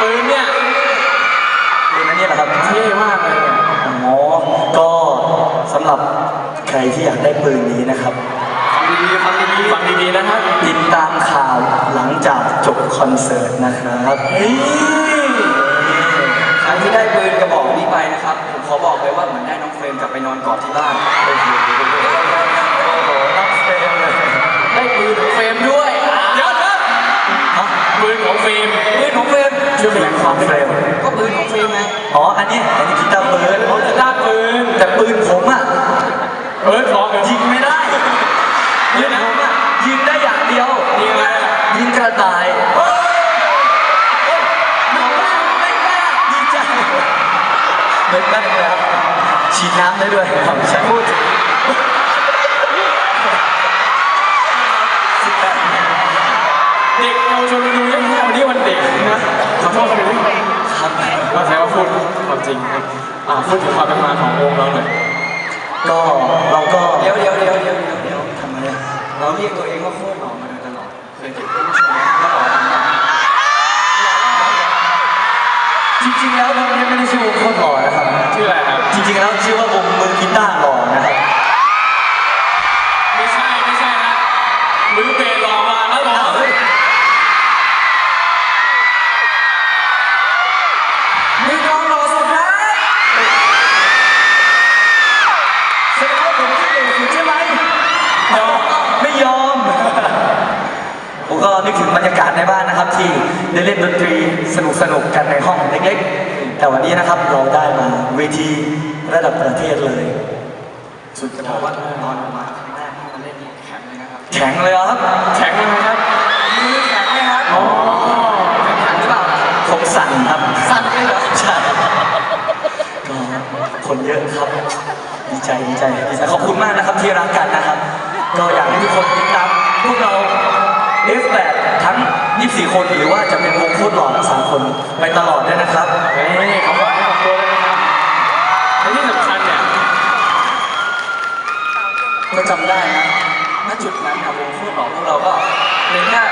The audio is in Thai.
ปืนเนี่ยปืนนั้นเนี่ยแหละครับเท่มากเลยเนี่ยอ๋อก็สำหรับใครที่อยากได้ปืนนี้นะครับ ฟังดีๆฟังดีๆฟังดีๆนะครับติดตามข่าวหลังจากจบคอนเสิร์ตนะครับเฮ้ยใครที่ได้ปืนกระบอกนี้ไปนะครับ ผมขอบอกเลยว่าเหมือนได้น้องเฟรมกลับไปนอนกอดที่บ้านโอ้โหรับเฟรมเลยได้ปืนของเฟรมด้วยเดี๋ยวนะฮะปืนของฟิล์มปืนของเฟรม ชื่อเพลงของเฟรมก็ปืนของเฟรมไงอ๋อ อันนี้อันนี้กีตาร์ปืนเขาจะได้ปืน แต่ปืนผมอะเออขอเดี๋ยวยิงไม่ได้ปืนผมอะยิงได้อย่างเดียวยิงอะไรอะ ยิงกระต่ายเฮ้ยเฮ้ยหนาวมากไม่กล้าดีใจไม่กล้าแล้วฉีดน้ำได้ด้วยครับใช้พูดเด็กเยาวชนมาดูเยอะแยะวันนี้วันเด็กนะ ขอโทษครับครับก็ใช้ว่าพูดความจริงครับอ่าพูดถึงความเป็นมาของวงเราหน่อยก็เราก็เดี๋ยวเดี๋ยวเดี๋ยวเดี๋ยวเดี๋ยวเดี๋ยวทำไมอะเราเรียกตัวเองว่าโคตรหล่อมาโดยตลอดเคยเก็บผู้ชมว่าหล่อมากจริงๆแล้ววงนี้ไม่ได้ชื่อวงโคตรหล่อนะครับชื่ออะไรครับจริงๆแล้วชื่อว่าวงมือกีตาร์หล่อนะครับ นึกถึงบรรยากาศในบ้านนะครับ ที่ได้เล่นดนตรีสนุกๆกันในห้องเล็กๆ แต่วันนี้นะครับเราได้มาเวทีระดับประเทศเลย สุดจะยบออกดว่าตอนมาครั้งแรกที่มาเล่นนี่แข็งเลยนะครับแข็งเลยเหรอครับแข็งยังไงครับมือแข็งไหมครับอ๋อแข็งหรือเปล่าผมสั่นครับสั่นเลยเหรอใช่ก็คนเยอะครับดีใจดีใจดีใจขอบคุณมากนะครับที่รักกันนะครับ ก็อยากให้ทุกคนติดตามพวกเรา F8 ทั้ง 24 คนหรือว่าจะเป็นวงโคตรหล่อทั้งสามคนไปตลอดด้วยนะครับเฮ้ยเขาบอกให้กับตัวเลยนะครับและที่สำคัญเนี่ยก็จำได้นะณจุดนั้นครับวงโคตรหล่อพวกเราก็เป็นแค่